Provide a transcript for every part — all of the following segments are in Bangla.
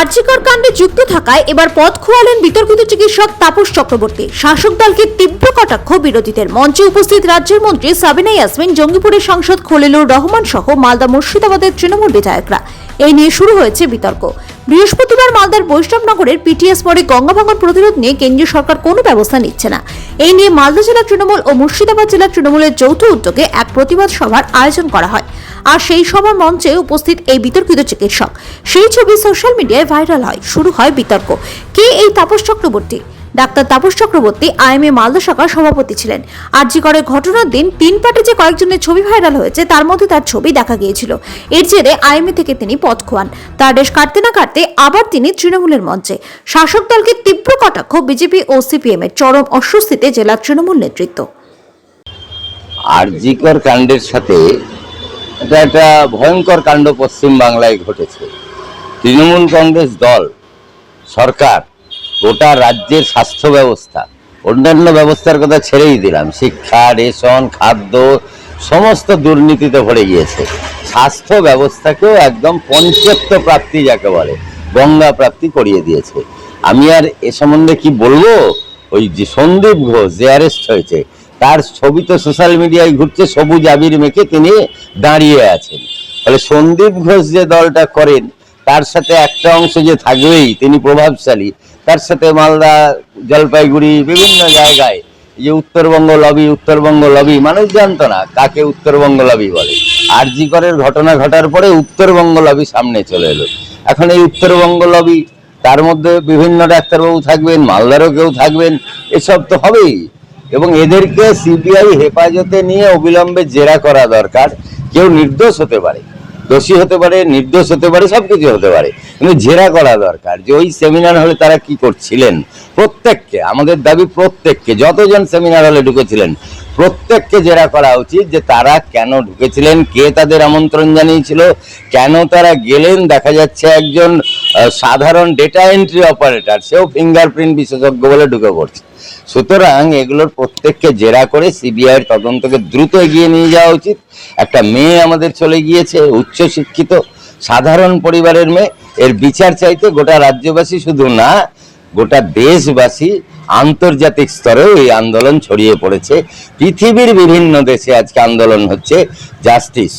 আর্যিকর কাণ্ডে যুক্ত থাকায় এবার পথ খোয়ালেন বিতর্কিত চিকিৎসক তাপস চক্রবর্তী। শাসক দলকে তীব্র কটাক্ষ, বিরোধীদের মঞ্চে উপস্থিত রাজ্যের মন্ত্রী সাবিনা ইয়াসমিন, জঙ্গিপুরের সাংসদ খলিলুর রহমান সহ মালদা মুর্শিদাবাদের তৃণমূল বিধায়করা। এই নিয়ে শুরু হয়েছে বিতর্ক। বৃহস্পতিবার মালদার বৈষ্ণবনগরের পিটিএস পরে গঙ্গা ভাঙন প্রতিরোধ নিয়ে কেন্দ্রীয় সরকার কোনো ব্যবস্থা নিচ্ছে না। এই নিয়ে মালদা জেলা তৃণমূল ও মুর্শিদাবাদ জেলা তৃণমূলের যৌথ উদ্যোগে এক প্রতিবাদ সভার আয়োজন করা হয়। আর সেই সভার মঞ্চে উপস্থিত এই বিতর্কিত চিকিৎসক। সেই ছবি সোশ্যাল মিডিয়ায় ভাইরাল হয়। শুরু হয় বিতর্ক। কে এই তাপস চক্রবর্তী? ডাক্তার তাপস চক্রবর্তী, আইএমএ মালদা শাখার সভাপতি ছিলেন। আরজি করে ঘটনার দিন তিন পাটে যে কয়েকজনের ছবি ভাইরাল হয়েছে, তার মধ্যে তার ছবি দেখা গিয়েছিল। এর জেরে আইএমএ থেকে তিনি পথ খোয়ান। তার রেশ কাটতে না কাটতে আবার তিনি তৃণমূলের মঞ্চে। শাসক দলকে তীব্র কটাক্ষ, বিজেপি ও সিপিএম এর চরম অস্বস্তিতে জেলা তৃণমূল নেতৃত্ব। আরজিকর কাণ্ডের সাথে এটা একটা ভয়ঙ্কর কাণ্ড পশ্চিম বাংলায় ঘটেছে। তৃণমূল কংগ্রেস দল, সরকার গোটা রাজ্যের স্বাস্থ্য ব্যবস্থা, অন্যান্য ব্যবস্থার কথা ছেড়েই দিলাম, শিক্ষা, রেশন, খাদ্য, সমস্ত দুর্নীতিতে ভরে গিয়েছে। স্বাস্থ্য ব্যবস্থাকেও একদম পঞ্চত্ব প্রাপ্তি যাকে বলে, গঙ্গা প্রাপ্তি করিয়ে দিয়েছে। আমি আর এ সম্বন্ধে কি বলব? ওই যে সন্দীপ ঘোষ যে অ্যারেস্ট হয়েছে, তার ছবি তো সোশ্যাল মিডিয়ায় ঘুরছে, সবুজ আবির মেখে তিনি দাঁড়িয়ে আছেন। ফলে সন্দীপ ঘোষ যে দলটা করেন, তার সাথে একটা অংশ যে থাকবেই, তিনি প্রভাবশালী তার সাথে মালদা, জলপাইগুড়ি, বিভিন্ন জায়গায়। যে উত্তরবঙ্গ লবি উত্তরবঙ্গ লবি মানুষ জানতো না কাকে উত্তরবঙ্গ লবি বলে। আরজি করের ঘটনা ঘটার পরে উত্তরবঙ্গ লবি সামনে চলে এলো। এখন এই উত্তরবঙ্গ লবি তার মধ্যে বিভিন্ন ডাক্তারবাবু থাকবেন, মালদারও কেউ থাকবেন, এসব তো হবেই। এবং এদেরকে সিবিআই হেফাজতে নিয়ে অবিলম্বে জেরা করা দরকার, কেউ নির্দোষ হতে পারে। দোষী হতে পারে, নির্দোষ হতে পারে সব কিছু হতে পারে। কিন্তু জেরা করা দরকার যে ওই সেমিনার হলে তারা কি করছিলেন? প্রত্যেককে, আমাদের দাবি প্রত্যেককে, যতজন সেমিনার হলে ঢুকেছিলেন প্রত্যেককে জেরা করা উচিত যে তারা কেন ঢুকেছিলেন, কে তাদের আমন্ত্রণ জানিয়েছিল, কেন তারা গেলেন। দেখা যাচ্ছে একজন সাধারণ ডেটা এন্ট্রি অপারেটর সেও ফিঙ্গারপ্রিন্ট বিশেষজ্ঞ বলে ঢুকে পড়ছে। সুতরাং এগুলোর প্রত্যেককে জেরা করে সিবিআইয়ের তদন্তকে দ্রুত এগিয়ে নিয়ে যাওয়া উচিত। একটা মেয়ে আমাদের চলে গিয়েছে উচ্চ শিক্ষিত সাধারণ পরিবারের মেয়ে। এর বিচার চাইতে গোটা রাজ্যবাসী শুধু না গোটা দেশবাসী আন্তর্জাতিক স্তরেও এই আন্দোলন ছড়িয়ে পড়েছে। পৃথিবীর বিভিন্ন দেশে আজকে আন্দোলন হচ্ছে। জাস্টিস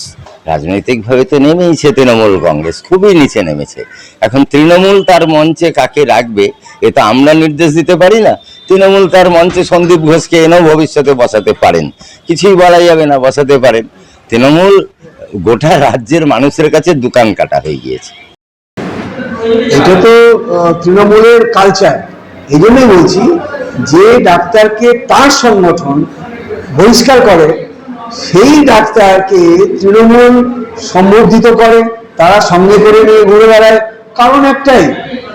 রাজনৈতিকভাবে তো নেমেইছে তৃণমূল কংগ্রেস, খুবই নিচে নেমেছে। এখন তৃণমূল তার মঞ্চে কাকে রাখবে, এ তো আমরা নির্দেশ দিতে পারি না। তৃণমূল তার মঞ্চে সন্দীপ ঘোষকে এনেও ভবিষ্যতে বসাতে পারেন। কিছুই বলা যাবে না, বসাতে পারেন। তৃণমূল গোটা রাজ্যের মানুষের কাছে দোকান কাটা হয়ে গিয়েছে। এটা তো তৃণমূলের কালচার এই জন্যই বলছি যে ডাক্তারকে তার সংগঠন বহিষ্কার করে, সেই ডাক্তারকে তৃণমূল সম্বর্ধিত করে, তারা সঙ্গে করে নিয়ে ঘুরে বেড়ায়। কারণ একটাই,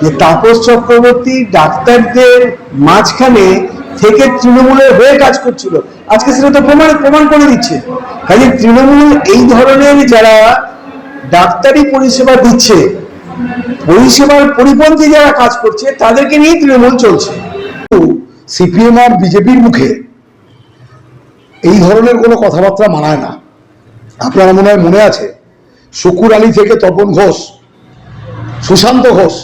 যে তাপস চক্রবর্তী ডাক্তারদের মাঝখানে থেকে তৃণমূলের হয়ে কাজ করছিল। আজকে সেটা তো প্রমাণ প্রমাণ করে দিচ্ছে। কাজে তৃণমূল এই ধরনের যারা ডাক্তারি পরিষেবা দিচ্ছে পরিষেবার পরিপন্থী যারা কাজ করছে, তাদেরকে নিয়ে তৃণমূল চলছে। সিপিএম আর বিজেপির মুখে এই ধরনের কোনো কথাবার্তা মানায় না। আপনারা মনে হয় মনে আছে, শুকুর আলী থেকে তপন ঘোষ, সুশান্ত ঘোষ,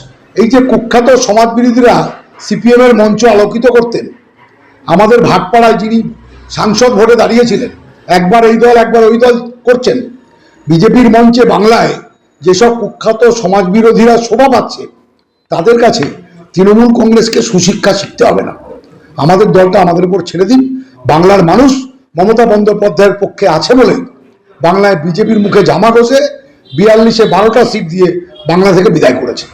এই যে কুখ্যাত সমাজবিরোধীরা সিপিএম এর মঞ্চ আলোকিত করতেন, আমাদের ভাটপাড়ায় যিনি সাংসদ ভোটে দাঁড়িয়েছিলেন, একবার এই দল, একবার ওই দল করছেন, বিজেপির মঞ্চে বাংলায় যেসব কুখ্যাত সমাজবিরোধীরা শোভা পাচ্ছে, তাদের কাছে তৃণমূল কংগ্রেসকে সুশিক্ষা শিখতে হবে না। আমাদের দলটা আমাদের উপর ছেড়ে দিন। বাংলার মানুষ মমতা বন্দ্যোপাধ্যায়ের পক্ষে আছে বলে বাংলায় বিজেপির মুখে জামা ঘষে বিয়াল্লিশে বারোটা সিট দিয়ে বাংলা থেকে বিদায় করেছে।